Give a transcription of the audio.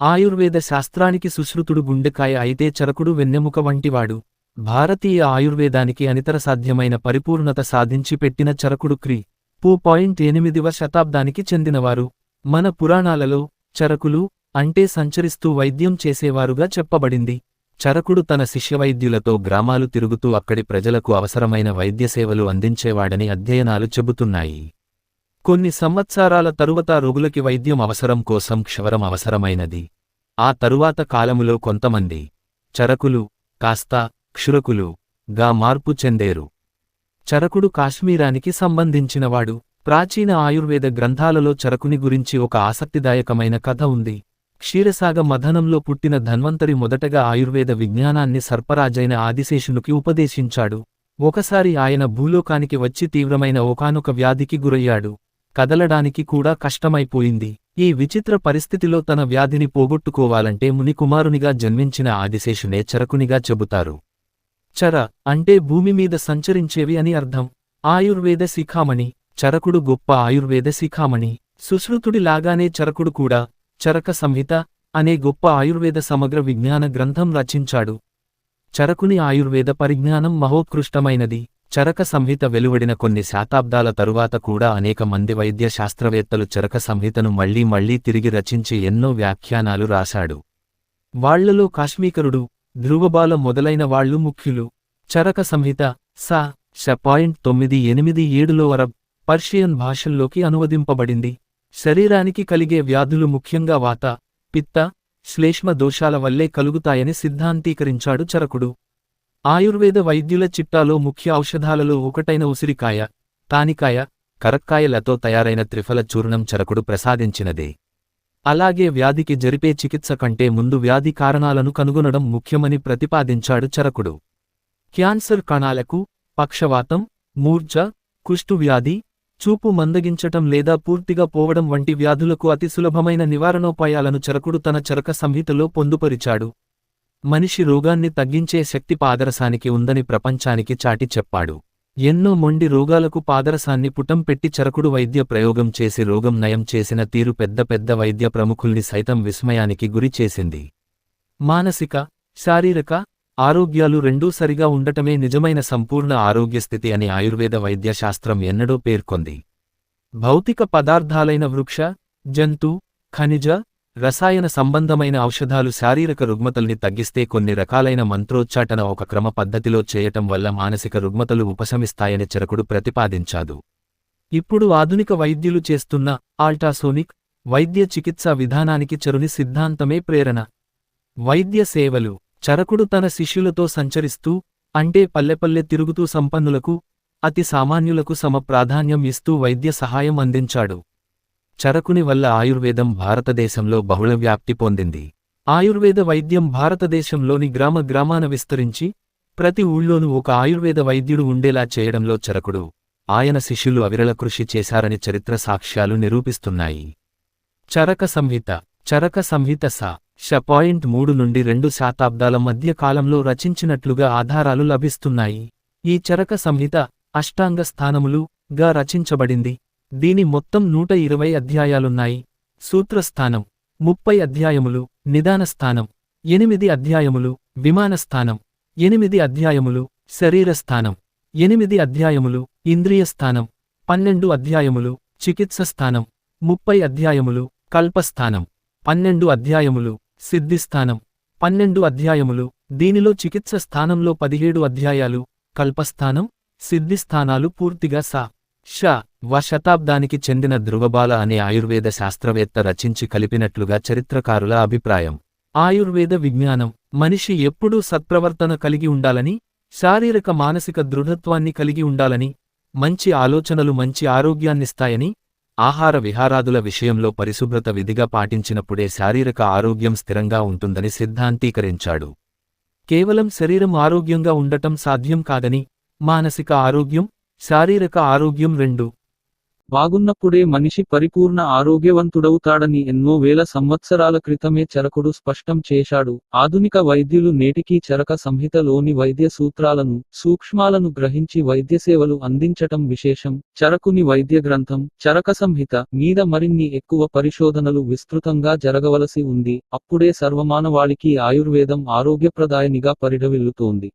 ఆయుర్వేద శాస్త్రానికి సుశ్రుతుడు గుండెకాయ అయితే చరకుడు వెన్నెముక వంటివాడు. భారతీయ ఆయుర్వేదానికి అనితర సాధ్యమైన పరిపూర్ణత సాధించి పెట్టిన చరకుడు క్రీ. పూ పాయింట్ ఎనిమిదివ శతాబ్దానికి చెందినవారు. మన పురాణాలలో చరకులు అంటే సంచరిస్తూ వైద్యం చేసేవారుగా చెప్పబడింది. చరకుడు తన శిష్యవైద్యులతో గ్రామాలు తిరుగుతూ అక్కడి ప్రజలకు అవసరమైన వైద్య సేవలు అందించేవాడని అధ్యయనాలు చెబుతున్నాయి. కొన్ని సంవత్సరాల తరువాత రోగులకి వైద్యం అవసరం కోసం క్షవరం అవసరమైనది. ఆ తరువాత కాలములో కొంతమంది చరకులు కాస్త క్షురకులు గా మార్పు చెందేరు. చరకుడు కాశ్మీరానికి సంబంధించినవాడు. ప్రాచీన ఆయుర్వేద గ్రంథాలలో చరకుని గురించి ఒక ఆసక్తిదాయకమైన కథ ఉంది. క్షీరసాగ మథనంలో పుట్టిన ధన్వంతరి మొదటగా ఆయుర్వేద విజ్ఞానాన్ని సర్పరాజైన ఆదిశేషునికి ఉపదేశించాడు. ఒకసారి ఆయన భూలోకానికి వచ్చి తీవ్రమైన ఒకానొక వ్యాధికి గురయ్యాడు. కదలడానికి కూడా కష్టమైపోయింది. ఈ విచిత్ర పరిస్థితిలో తన వ్యాధిని పోగొట్టుకోవాలంటే మునికుమారునిగా జన్మించిన ఆదిశేషునే చరకునిగా చెబుతారు. చర అంటే భూమి మీద సంచరించేవి అని అర్థం. ఆయుర్వేద శిఖామణి చరకుడు గొప్ప ఆయుర్వేద శిఖామణి సుశ్రుతుడి లాగానే చరకుడు కూడా చరక సంహిత అనే గొప్ప ఆయుర్వేద సమగ్ర విజ్ఞాన గ్రంథం రచించాడు. చరకుని ఆయుర్వేద పరిజ్ఞానం మహోత్కృష్టమైనది. చరక సంహిత వెలువడిన కొన్ని శతాబ్దాల తరువాత కూడా అనేక మంది వైద్య శాస్త్రవేత్తలు చరక సంహితను మళ్ళీ మళ్ళీ తిరిగి రచించి ఎన్నో వ్యాఖ్యానాలు రాశాడు. వాళ్ళలో కాశ్మీకరుడు ధ్రువబాల మొదలైన వాళ్ళు ముఖ్యులు. చరక సంహిత సా ష పాయింట్ తొమ్మిది ఎనిమిది ఏడులో అరబ్ పర్షియన్ భాషల్లోకి అనువదింపబడింది. శరీరానికి కలిగే వ్యాధులు ముఖ్యంగా వాత పిత్త శ్లేష్మ దోషాల వల్లే కలుగుతాయని సిద్ధాంతీకరించాడు చరకుడు. ఆయుర్వేద వైద్యుల చిట్టాలో ముఖ్య ఔషధాలలో ఒకటైన ఉసిరికాయ తానికాయ కరక్కాయలతో తయారైన త్రిఫల చూర్ణం చరకుడు ప్రసాదించినదే. అలాగే వ్యాధికి జరిపే చికిత్స కంటే ముందు వ్యాధి కారణాలను కనుగొనడం ముఖ్యమని ప్రతిపాదించాడు చరకుడు. క్యాన్సర్ కణాలకు పక్షవాతం మూర్ఛ కుష్ఠువ్యాధి చూపు మందగించటం లేదా పూర్తిగా పోవడం వంటి వ్యాధులకు అతి సులభమైన నివారణోపాయాలను చరకుడు తన చరక సంహితలో పొందుపరిచాడు. మనిషి రోగాన్ని తగ్గించే శక్తి పాదరసానికి ఉందని ప్రపంచానికి చాటి చెప్పాడు. ఎన్నో మొండి రోగాలకు పాదరసాన్ని పుటం పెట్టి చరకుడు వైద్య ప్రయోగం చేసి రోగం నయం చేసిన తీరు పెద్ద పెద్ద వైద్య ప్రముఖుల్ని సైతం విస్మయానికి గురి చేసింది. మానసిక శారీరక ఆరోగ్యాలు రెండూ సరిగా ఉండటమే నిజమైన సంపూర్ణ ఆరోగ్యస్థితి అని ఆయుర్వేద వైద్యశాస్త్రం ఎన్నడూ పేర్కొంది. భౌతిక పదార్థాలైన వృక్ష జంతు ఖనిజ రసాయన సంబంధమైన ఔషధాలు శారీరక రుగ్మతల్ని తగ్గిస్తే కొన్ని రకాలైన మంత్రోచ్చాటన ఒక క్రమ పద్ధతిలో చేయటం వల్ల మానసిక రుగ్మతలు ఉపశమిస్తాయని చరకుడు ప్రతిపాదించాదు. ఇప్పుడు ఆధునిక వైద్యులు చేస్తున్న ఆల్టాసోనిక్ వైద్య చికిత్సా విధానానికి చరుని సిద్ధాంతమే ప్రేరణ. వైద్య సేవలు చరకుడు తన శిష్యులతో సంచరిస్తూ అంటే పల్లెపల్లె తిరుగుతూ సంపన్నులకు అతి సామాన్యులకు సమ ప్రాధాన్యం ఇస్తూ వైద్య సహాయం అందించాడు. చరకుని వల్ల ఆయుర్వేదం భారతదేశంలో బహుళ వ్యాప్తి పొందింది. ఆయుర్వేద వైద్యం భారతదేశంలోని గ్రామ గ్రామాన విస్తరించి ప్రతి ఊళ్ళోనూ ఒక ఆయుర్వేద వైద్యుడు ఉండేలా చేయడంలో చరకుడు ఆయన శిష్యులు అవిరళ కృషి చేశారని చరిత్ర సాక్ష్యాలు నిరూపిస్తున్నాయి. చరక సంహిత చరక సంహిత స ష పాయింట్ మూడు నుండి రెండు శతాబ్దాల మధ్య కాలంలో రచించినట్లుగా ఆధారాలు లభిస్తున్నాయి. ఈ చరక సంహిత అష్టాంగ స్థానములు గా రచించబడింది. దీని మొత్తం నూట ఇరవై అధ్యాయాలున్నాయి. సూత్రస్థానం. ముప్పై అధ్యాయములు నిదానస్థానం. ఎనిమిది అధ్యాయములు విమానస్థానం. ఎనిమిది అధ్యాయములు శరీరస్థానం. ఎనిమిది అధ్యాయములు ఇంద్రియస్థానం. పన్నెండు అధ్యాయములు చికిత్సస్థానం. ముప్పై అధ్యాయములు కల్పస్థానం. పన్నెండు అధ్యాయములు సిద్ధిస్థానం. పన్నెండు అధ్యాయములు దీనిలో చికిత్స స్థానంలో పదిహేడు అధ్యాయాలు కల్పస్థానం సిద్ధిస్థానాలు పూర్తిగా సా. ష వ శతాబ్దానికి చెందిన ధృవబాల అనే ఆయుర్వేద శాస్త్రవేత్త రచించి కలిపినట్లుగా చరిత్రకారుల అభిప్రాయం. ఆయుర్వేద విజ్ఞానం మనిషి ఎప్పుడూ సత్ప్రవర్తన కలిగి ఉండాలని శారీరక మానసిక దృఢత్వాన్ని కలిగి ఉండాలని మంచి ఆలోచనలు మంచి ఆరోగ్యాన్నిస్తాయని ఆహార విహారాదుల విషయంలో పరిశుభ్రత విధిగా పాటించినప్పుడే శారీరక ఆరోగ్యం స్థిరంగా ఉంటుందని సిద్ధాంతీకరించాడు. కేవలం శరీరం ఆరోగ్యంగా ఉండటం సాధ్యం కాదని మానసిక ఆరోగ్యం శారీరక ఆరోగ్యం రెండు. బాగున్నప్పుడే మనిషి పరిపూర్ణ ఆరోగ్యవంతుడవుతాడని ఎన్నో వేల సంవత్సరాల క్రితమే చరకుడు స్పష్టం చేశాడు. ఆధునిక వైద్యులు నేటికీ చరక సంహితలోని వైద్య సూత్రాలను సూక్ష్మాలను గ్రహించి వైద్య సేవలు అందించటం విశేషం. చరకుని వైద్య గ్రంథం చరక సంహిత మీద మరిన్ని ఎక్కువ పరిశోధనలు విస్తృతంగా జరగవలసి ఉంది. అప్పుడే సర్వమానవాళికి ఆయుర్వేదం ఆరోగ్యప్రదాయనిగా పరిఢవిల్లుతోంది